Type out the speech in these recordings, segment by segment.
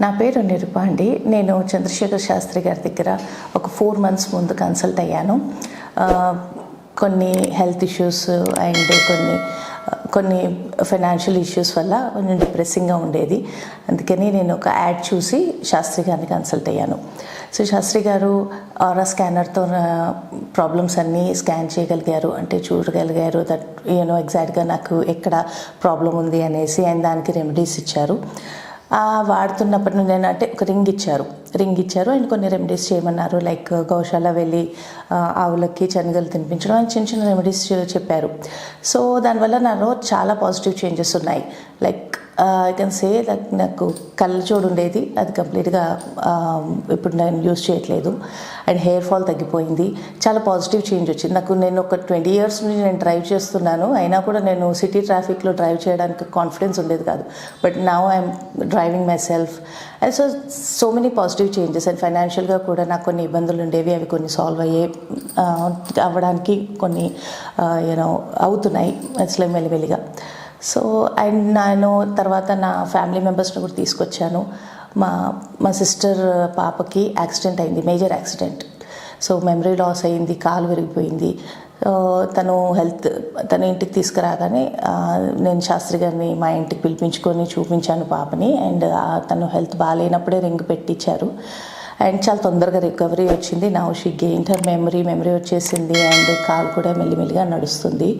నా పేరు నిరుప అండి. నేను చంద్రశేఖర్ శాస్త్రి గారి దగ్గర ఒక ఫోర్ మంత్స్ ముందు కన్సల్ట్ అయ్యాను. కొన్ని హెల్త్ ఇష్యూస్ అండ్ కొన్ని కొన్ని ఫైనాన్షియల్ ఇష్యూస్ వల్ల కొంచెం డిప్రెసింగ్గా ఉండేది. అందుకని నేను ఒక యాడ్ చూసి శాస్త్రి గారిని కన్సల్ట్ అయ్యాను. సో శాస్త్రి గారు ఆరా స్కానర్తో ప్రాబ్లమ్స్ అన్నీ స్కాన్ చేయగలిగారు. అంటే చూడగలిగారు దట్ యూనో ఎగ్జాక్ట్గా నాకు ఎక్కడ ప్రాబ్లం ఉంది అనేసి అండ్ దానికి రెమెడీస్ ఇచ్చారు. వాడుతున్నప్పటి నుండి నేను అంటే ఒక రింగ్ ఇచ్చారు. రింగ్ ఇచ్చారు. ఆయన కొన్ని రెమెడీస్ చేయమన్నారు. లైక్ గౌశాల వెళ్ళి ఆవులకి శనగలు తినిపించడం అని చిన్న చిన్న రెమెడీస్ చెప్పారు. సో దానివల్ల నాలో చాలా పాజిటివ్ చేంజెస్ ఉన్నాయి. Like I can say like నాకు కళ్ళజోడు ఉండేది. అది కంప్లీట్గా ఇప్పుడు నేను యూస్ చేయట్లేదు. అండ్ హెయిర్ ఫాల్ తగ్గిపోయింది. చాలా పాజిటివ్ చేంజ్ వచ్చింది. నాకు నేను ఒక ట్వంటీ ఇయర్స్ నుంచి నేను డ్రైవ్ చేస్తున్నాను. అయినా కూడా నేను సిటీ ట్రాఫిక్లో డ్రైవ్ చేయడానికి కాన్ఫిడెన్స్ ఉండేది కాదు. But now I'm driving myself and so so many positive changes and ఫైనాన్షియల్గా కూడా నాకు కొన్ని ఇబ్బందులు ఉండేవి. అవి కొన్ని సాల్వ్ అయ్యే అవ్వడానికి కొన్ని యూనో అవుతున్నాయి. అసలు మెల్లిమెల్లిగా. సో అండ్ నేను తర్వాత నా ఫ్యామిలీ మెంబర్స్ని కూడా తీసుకొచ్చాను. మా మా సిస్టర్ పాపకి యాక్సిడెంట్ అయింది major accident. So memory loss అయింది కాలు విరిగిపోయింది. సో తను హెల్త్ తన ఇంటికి తీసుకురాగానే నేను శాస్త్రి గారిని మా ఇంటికి పిలిపించుకొని చూపించాను పాపని. అండ్ తను హెల్త్ బాగాలేనప్పుడే రింగ్ పెట్టించారు అండ్ చాలా తొందరగా రికవరీ వచ్చింది. నా she gain her memory memory వచ్చేసింది అండ్ కాల్ కూడా మెల్లిమెల్లిగా నడుస్తుంది.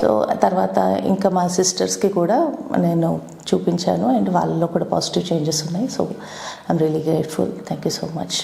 సో తర్వాత ఇంకా మా సిస్టర్స్కి కూడా నేను చూపించాను అండ్ వాళ్ళలో కూడా పాజిటివ్ చేంజెస్ ఉన్నాయి. So I'm really grateful thank you so much